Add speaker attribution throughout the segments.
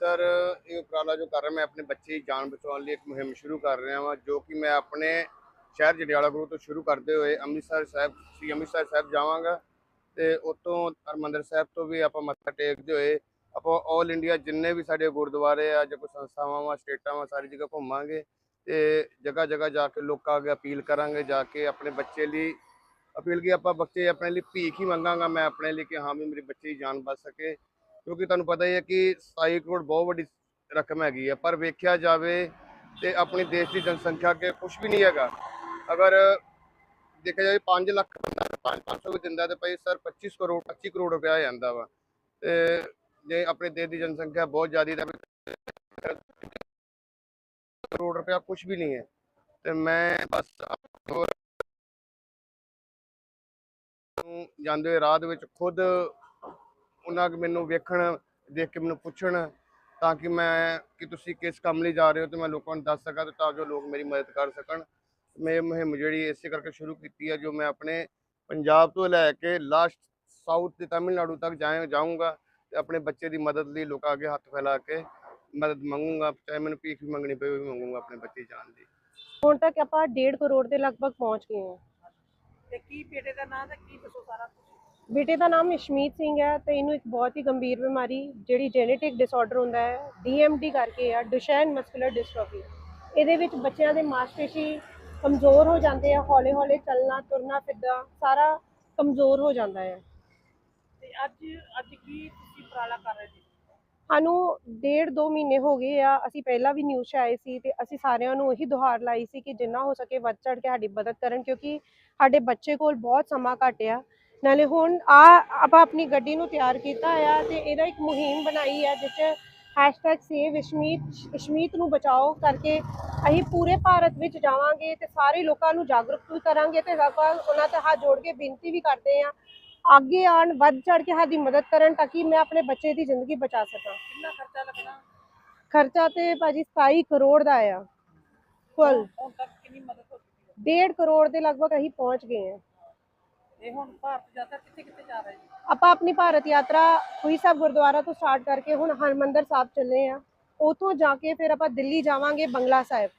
Speaker 1: Sir, ਇਹ ਉਪਰਾਲਾ ਜੋ ਕਰ ਰਿਹਾ, ਮੈਂ ਆਪਣੇ ਬੱਚੇ ਦੀ ਜਾਨ ਬਚਾਉਣ ਲਈ ਇੱਕ ਮੁਹਿੰਮ ਸ਼ੁਰੂ ਕਰ ਰਿਹਾ ਹਾਂ ਜੋ ਕਿ ਮੈਂ ਆਪਣੇ ਸ਼ਹਿਰ ਜੜਿਆਲਾ ਗੁਰੂ ਤੋਂ ਸ਼ੁਰੂ ਕਰਦੇ ਹੋਏ ਅੰਮ੍ਰਿਤਸਰ ਸਾਹਿਬ, ਸ੍ਰੀ ਅੰਮ੍ਰਿਤਸਰ ਸਾਹਿਬ ਜਾਵਾਂਗਾ। ਤੇ ਉਤੋਂ ਹਰਿਮੰਦਰ ਸਾਹਿਬ ਤੋਂ ਵੀ ਆਪਾਂ ਮੱਥਾ ਟੇਕਦੇ ਹੋਏ ਆਪਾਂ 올 ਇੰਡੀਆ ਜਿੰਨੇ ਵੀ ਸਾਡੇ ਗੁਰਦੁਆਰੇ ਆ ਜਾਂ ਕੋਈ ਸੰਸਥਾਵਾਂ ਵਾ, ਸਟੇਟਾਂ ਵਾ, ਸਾਰੀ ਜਗ੍ਹਾ ਘੁੰਮਾਂਗੇ ਤੇ ਜਗ੍ਹਾ ਜਗ੍ਹਾ ਜਾ ਕੇ ਲੋਕਾਂ ਅੱਗੇ ਅਪੀਲ ਕਰਾਂਗੇ, ਜਾ ਕੇ ਆਪਣੇ ਬੱਚੇ ਲਈ ਅਪੀਲ ਕੀ ਆਪਾਂ ਬੱਚੇ ਆਪਣੇ ਲਈ ਭੀਖ ਹੀ ਮੰਗਾਂਗਾ, ਮੈਂ ਆਪਣੇ ਲਈ ਕਿ ਹਾਂ ਵੀ ਮੇਰੇ ਬੱਚੇ ਦੀ ਜਾਨ ਬਚ ਸਕੇ। ਕਿਉਂਕਿ ਤੁਹਾਨੂੰ ਪਤਾ ਹੀ ਹੈ ਕਿ 27 ਕਰੋੜ ਬਹੁਤ ਵੱਡੀ ਰਕਮ ਹੈਗੀ ਹੈ ਪਰ ਵੇਖਿਆ ਜਾਵੇ ਤੇ ਆਪਣੇ ਦੇਸ਼ ਦੀ ਜਨਸੰਖਿਆ ਅੱਗੇ ਕੁਝ ਵੀ ਨਹੀਂ ਹੈਗਾ। ਅਗਰ ਦੇਖਿਆ ਜਾਵੇ 5 ਲੱਖ ਬੰਦਾ 500 ਵੀ ਦਿੰਦਾ ਤੇ ਭਾਈ ਸਰ 25 ਕਰੋੜ 25 ਕਰੋੜ ਰੁਪਇਆ ਆ ਜਾਂਦਾ ਵਾ। ਤੇ ਜੇ ਆਪਣੇ ਦੇਸ਼ ਦੀ ਜਨਸੰਖਿਆ ਬਹੁਤ ਜ਼ਿਆਦਾ ਤਾਂ ਕਰੋੜ ਰੁਪਇਆ ਕੁਝ ਵੀ ਨਹੀਂ ਹੈ। ਤੇ ਮੈਂ ਬਸ ਜਾਂਦੇ ਹੋਏ ਰਾਹ ਦੇ ਵਿੱਚ ਖੁਦ ਉਹਨਾਂ ਕੁ ਮੈਨੂੰ ਵੇਖਣ ਦੇਖ ਕੇ ਮੈਨੂੰ ਪੁੱਛਣ ਤਾਂ ਕਿ ਮੈਂ ਕਿ ਤੁਸੀਂ ਕਿਸ ਕੰਮ ਲਈ ਜਾ ਰਹੇ ਹੋ ਤੇ ਮੈਂ ਲੋਕਾਂ ਨੂੰ ਦੱਸ ਸਕਾਂ ਤੇ ਜੋ ਲੋਕ ਮੇਰੀ ਮਦਦ ਕਰ ਸਕਣ। ਮੈਂ ਇਹ ਮੁਹਿੰਮ ਜਿਹੜੀ ਇਸੇ ਕਰਕੇ ਸ਼ੁਰੂ ਕੀਤੀ ਹੈ ਜੋ ਮੈਂ ਆਪਣੇ ਪੰਜਾਬ ਤੋਂ ਲੈ ਕੇ ਲਾਸਟ ਸਾਊਥ ਤੇ ਤਾਮਿਲਨਾਡੂ ਤੱਕ ਜਾਏ ਜਾਊਂਗਾ ਤੇ ਆਪਣੇ ਬੱਚੇ ਦੀ ਮਦਦ ਲਈ ਲੋਕਾਂ ਅੱਗੇ ਹੱਥ ਫੈਲਾ ਕੇ ਮਦਦ ਮੰਗੂੰਗਾ ਚਾਹੇ ਮੈਨੂੰ ਭੀਖ ਵੀ ਮੰਗਣੀ ਪਵੇ ਵੀ ਮੰਗੂੰਗਾ ਆਪਣੇ ਬੱਚੇ ਦੀ। ਜਾਨ ਲਈ
Speaker 2: ਹੁਣ ਤੱਕ ਆਪਾਂ 1.5 ਕਰੋੜ ਦੇ ਲਗਭਗ ਪਹੁੰਚ ਗਏ ਹਾਂ।
Speaker 3: ਤੇ ਕੀ ਬੇਟੇ ਦਾ ਨਾਂ ਤੇ ਕੀ ਦੱਸੋ ਸਾਰਾ
Speaker 2: ਬੇਟੇ ਦਾ ਨਾਮ ਇਸ਼ਮੀਤ ਸਿੰਘ ਹੈ ਤੇ ਇਹਨੂੰ ਇੱਕ ਬਹੁਤ ਹੀ ਗੰਭੀਰ ਬਿਮਾਰੀ ਜਿਹੜੀ ਜੈਨੇਟਿਕ ਡਿਸਆਰਡਰ ਹੁੰਦਾ ਹੈ DMD ਕਰਕੇ ਆ ਡੁਸ਼ੈਨ ਮਸਕੂਲਰ ਡਿਸਟ੍ਰੋਫੀ ਇਹਦੇ ਵਿੱਚ ਬੱਚਿਆਂ ਦੇ ਮਾਸਪੇਸ਼ੀ ਕਮਜ਼ੋਰ ਹੋ ਜਾਂਦੇ ਆ ਹੌਲੇ ਹੌਲੇ ਚੱਲਣਾ ਤੁਰਨਾ ਫਿਰਨਾ ਸਾਰਾ ਕਮਜ਼ੋਰ ਹੋ ਜਾਂਦਾ ਹੈ।
Speaker 3: ਤੇ ਅੱਜ ਅੱਜ ਕੀ ਤੁਸੀਂ ਉਪਰਾਲਾ ਕਰ ਰਹੇ ਜੀ
Speaker 2: ਸਾਨੂੰ ਡੇਢ ਦੋ ਮਹੀਨੇ ਹੋ ਗਏ ਆ ਅਸੀਂ ਪਹਿਲਾਂ ਵੀ ਨਿਊਜ਼ 'ਚ ਆਏ ਸੀ ਤੇ ਅਸੀਂ ਸਾਰਿਆਂ ਨੂੰ ਇਹੀ ਦੁਹਾਰ ਲਾਈ ਸੀ ਕਿ ਜਿੰਨਾ ਹੋ ਸਕੇ ਵੱਧ ਚੜ ਕੇ ਸਾਡੀ ਮਦਦ ਕਰਨ ਕਿਉਂਕਿ ਸਾਡੇ ਬੱਚੇ ਕੋਲ ਬਹੁਤ ਸਮਾਂ ਘੱਟ ਆ। ਨਾਲੇ ਹੁਣ ਆ ਆਪਾਂ ਆਪਣੀ ਗੱਡੀ ਨੂੰ ਤਿਆਰ ਕੀਤਾ ਆ ਤੇ ਇਹਦਾ ਇੱਕ ਮੁਹਿੰਮ ਬਣਾਈ ਆ ਜਿਸ 'ਚ ਸੇਵ ਇਸ਼ਮੀਤ ਇਸ਼ਮੀਤ ਨੂੰ ਬਚਾਓ ਕਰਕੇ ਅਸੀਂ ਪੂਰੇ ਭਾਰਤ ਵਿੱਚ ਜਾਵਾਂਗੇ ਤੇ ਸਾਰੇ ਲੋਕਾਂ ਨੂੰ ਜਾਗਰੂਕ ਵੀ ਕਰਾਂਗੇ ਤੇ ਉਹਨਾਂ ਤੇ ਹੱਥ ਜੋੜ ਕੇ ਬੇਨਤੀ ਵੀ ਕਰਦੇ ਆ ਅੱਗੇ ਆਉਣ ਵੱਧ ਚੜ ਕੇ ਸਾਡੀ ਮਦਦ ਕਰਨ ਤਾਂ ਕਿ ਮੈਂ ਆਪਣੇ ਬੱਚੇ ਦੀ ਜ਼ਿੰਦਗੀ ਬਚਾ ਸਕਾਂ।
Speaker 3: ਕਿੰਨਾ ਖਰਚਾ ਲੱਗਣਾ?
Speaker 2: ਖਰਚਾ ਤੇ ਭਾਜੀ 27 ਕਰੋੜ ਦਾ ਆ ਕੁੱਲ।
Speaker 3: ਹੁਣ ਤੱਕ ਕਿੰਨੀ ਮਦਦ ਹੋ ਚੁੱਕੀ ਹੈ?
Speaker 2: 1.5 ਕਰੋੜ ਦੇ ਲਗਭਗ ਅਸੀਂ ਪਹੁੰਚ ਗਏ ਹਾਂ।
Speaker 3: ਤੇ ਹੁਣ ਭਾਰਤ ਯਾਤਰਾ ਕਿੱਥੇ ਕਿੱਥੇ ਜਾ ਰਹੇ ਜੀ
Speaker 2: ਆਪਾਂ ਆਪਣੀ ਭਾਰਤ ਯਾਤਰਾ ਖੂਹੀ ਸਾਹਿਬ ਗੁਰਦੁਆਰਾ ਤੋਂ ਸਟਾਰਟ ਕਰਕੇ ਹੁਣ ਹਰਮੰਦਰ ਸਾਹਿਬ ਚੱਲੇ ਆ ਉਥੋਂ ਜਾ ਕੇ ਫਿਰ ਆਪਾਂ ਦਿੱਲੀ ਜਾਵਾਂਗੇ ਬੰਗਲਾ ਸਾਹਿਬ।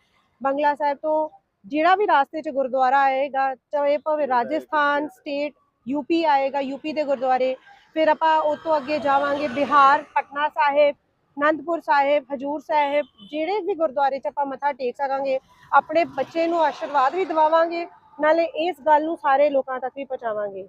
Speaker 2: ਬੰਗਲਾ ਸਾਹਿਬ ਤੋਂ ਜਿਹੜਾ ਵੀ ਰਾਸਤੇ 'ਚ ਗੁਰਦੁਆਰਾ ਆਏਗਾ ਚਾਹੇ ਭਾਵੇਂ ਰਾਜਸਥਾਨ ਸਟੇਟ ਯੂਪੀ ਆਏਗਾ ਯੂਪੀ ਦੇ ਗੁਰਦੁਆਰੇ। ਫਿਰ ਆਪਾਂ ਉਤੋਂ ਅੱਗੇ ਜਾਵਾਂਗੇ ਬਿਹਾਰ ਪਟਨਾ ਸਾਹਿਬ ਅਨੰਦਪੁਰ ਸਾਹਿਬ ਹਜੂਰ ਸਾਹਿਬ ਜਿਹੜੇ ਵੀ ਗੁਰਦੁਆਰੇ 'ਚ ਆਪਾਂ ਮੱਥਾ ਟੇਕ ਸਕਾਂਗੇ ਆਪਣੇ ਬੱਚੇ ਨੂੰ ਆਸ਼ੀਰਵਾਦ ਵੀ ਦਿਵਾਵਾਂਗੇ। ਨਾਲੇ ਇਸ ਗੱਲ ਨੂੰ ਸਾਰੇ ਲੋਕਾਂ ਤੱਕ ਵੀ ਪਹੁੰਚਾਵਾਂਗੇ।